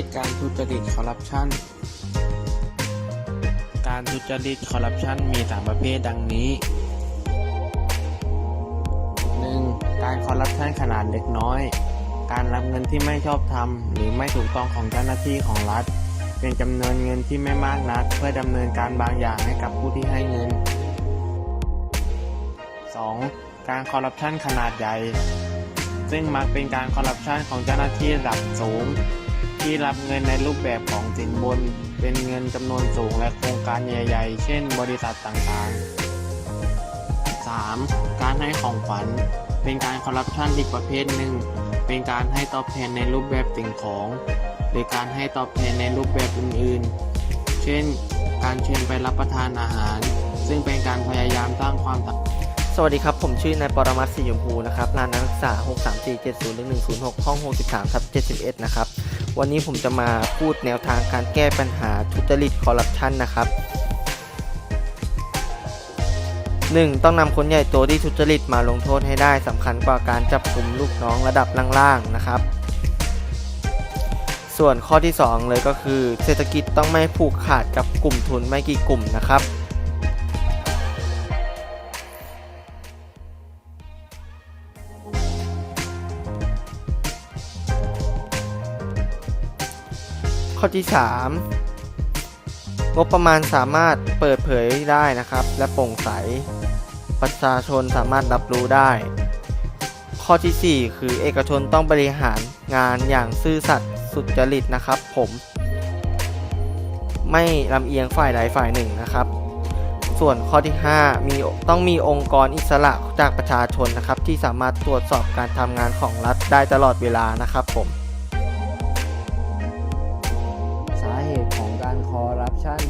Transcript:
ศการทุจริตคอร์รัปชันการทุจริตคอร์รัปชันมีสามประเภทดังนี้ 1. การคอร์รัปชันขนาดเล็กน้อย การรับเงินที่ไม่ชอบธรรมหรือไม่ถูกต้องของเจ้าหน้าที่ของรัฐ เป็นจำนวนเงินที่ไม่มากนัก เพื่อดำเนินการบางอย่างให้กับผู้ที่ให้เงิน 2. การคอร์รัปชันขนาดใหญ่ ซึ่งมักเป็นการคอร์รัปชันของเจ้าหน้าที่ระดับสูง ที่รับเงินในรูปแบบของสินบน เป็นเงินจำนวนสูงและโครงการใหญ่ๆ เช่น บริษัทต่างๆ 3. การให้ของขวัญ เป็นการคอร์รัปชันอีกประเภทหนึ่ง เป็นการให้ตอบแทนในรูปแบบสิ่งของ หรือการให้ตอบแทนในรูปแบบอื่นๆ เช่น การเชิญไปรับประทานอาหาร ซึ่งเป็นการพยายามสร้างความตสวัสดีครับ ผมชื่อนายปรมัตถ์สีชมพูนะครับ รานนักศึกษา 634701106 ห้อง 63ทับ71 นะครับ วันนี้ผมจะมาพูดแนวทางการแก้ปัญหาทุจริตคอร์รัปชันนะครับ 1. ต้องนำคนใหญ่โตที่ทุจริตมาลงโทษให้ได้สำคัญกว่าการจับกลุ่มลูกน้องระดับล่างๆนะครับ ส่วนข้อที่ 2 เลยก็คือ เศรษฐกิจต้องไม่ผูกขาดกับกลุ่มทุนไม่กี่กลุ่มนะครับ ข้อที่ 3 งบประมาณสามารถเปิดเผยได้นะครับ และโปร่งใส ประชาชนสามารถรับรู้ได้ ข้อทีสี่ 4 คือเอกชนต้องบริหารงานอย่างซื่อสัตย์สุจริตนะครับ ผม ไม่ลำเอียงฝ่ายใดฝ่ายหนึ่งนะครับส่วนข้อที่ 5 มีต้องมีองค์กรอิสระจากประชาชนนะครับ ที่สามารถตรวจสอบการทำงานของรัฐได้ตลอดเวลานะครับผม รัปชัน